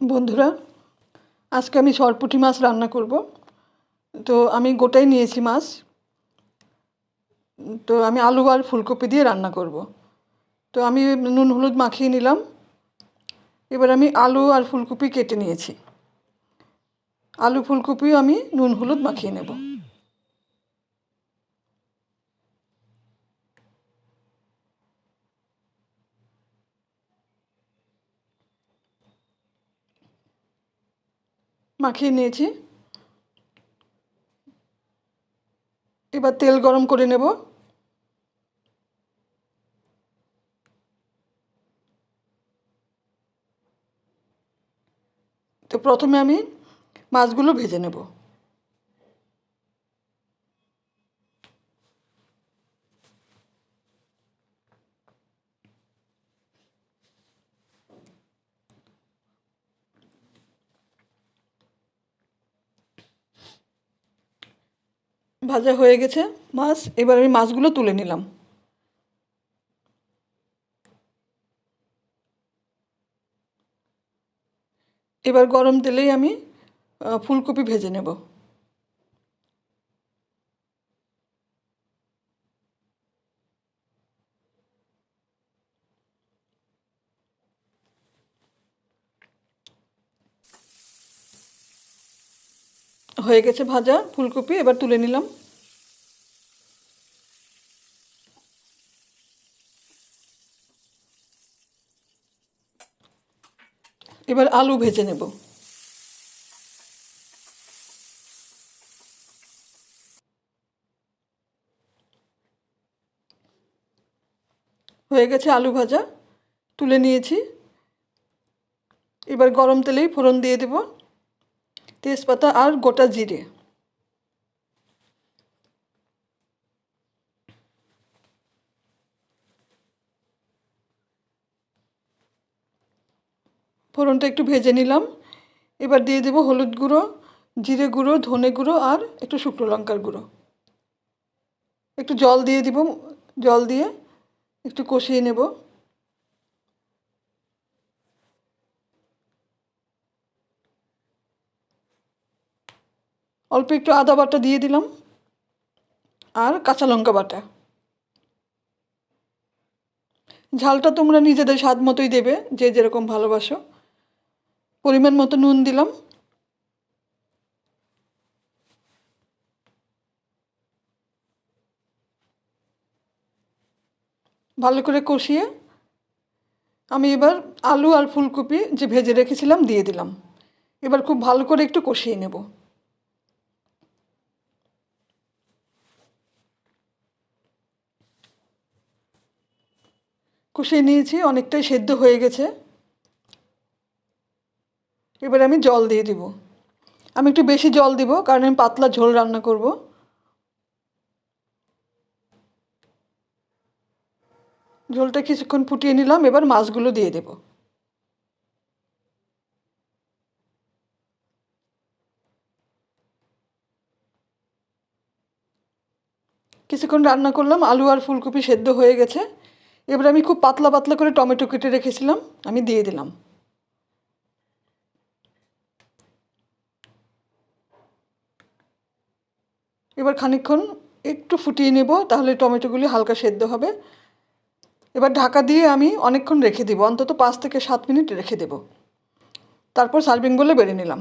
বন্ধুরা, আজকে আমি সরপুটি মাছ রান্না করব। তো আমি গোটাই নিয়েছি মাছ। তো আমি আলু আর ফুলকপি দিয়ে রান্না করব। তো আমি নুন হলুদ মাখিয়ে নিলাম। এবার আমি আলু আর ফুলকপি কেটে নিয়েছি। আলু, ফুলকপিও আমি নুন হলুদ মাখিয়ে নেব। মাখিয়ে নিয়েছি। এবার তেল গরম করে নেব। তো প্রথমে আমি মাছগুলো ভেজে নেব। ভাজা হয়ে গেছে মাছ, এবার আমি মাছগুলো তুলে নিলাম। এবার গরম তেলেই আমি ফুলকপি ভেজে নেব। হয়ে গেছে ভাজা, ফুলকপি এবার তুলে নিলাম। এবার আলু ভেজে নেব। হয়ে গেছে আলু ভাজা, তুলে নিয়েছি। এবার গরম তেলেই ফোড়ন দিয়ে দেব, তেজপাতা আর গোটা জিরে। ফোড়নটা একটু ভেজে নিলাম। এবার দিয়ে দেবো হলুদ গুঁড়ো, জিরে গুঁড়ো, ধনে গুঁড়ো আর একটু শুকনো লঙ্কার গুঁড়ো। একটু জল দিয়ে দিব, জল দিয়ে একটু কষিয়ে নেব। অল্প একটু আদা বাটা দিয়ে দিলাম আর কাঁচা লঙ্কা বাটা। ঝালটা তোমরা নিজেদের স্বাদ মতোই দেবে, যে যেরকম ভালোবাসো। পরিমাণ মতো নুন দিলাম। ভালো করে কষিয়ে আমি এবার আলু আর ফুলকপি যে ভেজে রেখেছিলাম দিয়ে দিলাম। এবার খুব ভালো করে একটু কষিয়ে নেব। কষিয়ে নিয়েছি, অনেকটাই সেদ্ধ হয়ে গেছে। এবার আমি জল দিয়ে দিব। আমি একটু বেশি জল দিব, কারণ আমি পাতলা ঝোল রান্না করব। ঝোলটা কিছুক্ষণ ফুটিয়ে নিলাম, এবার মাছগুলো দিয়ে দেব। কিছুক্ষণ রান্না করলাম, আলু আর ফুলকপি সেদ্ধ হয়ে গেছে। এবার আমি খুব পাতলা পাতলা করে টমেটো কেটে রেখেছিলাম, আমি দিয়ে দিলাম। এবার খানিকক্ষণ একটু ফুটিয়ে নেব, তাহলে টমেটোগুলি হালকা সেদ্ধ হবে। এবার ঢাকা দিয়ে আমি অনেকক্ষণ রেখে দেবো, অন্তত পাঁচ থেকে সাত মিনিট রেখে দেব। তারপর সার্ভিং বলে বেড়ে নিলাম।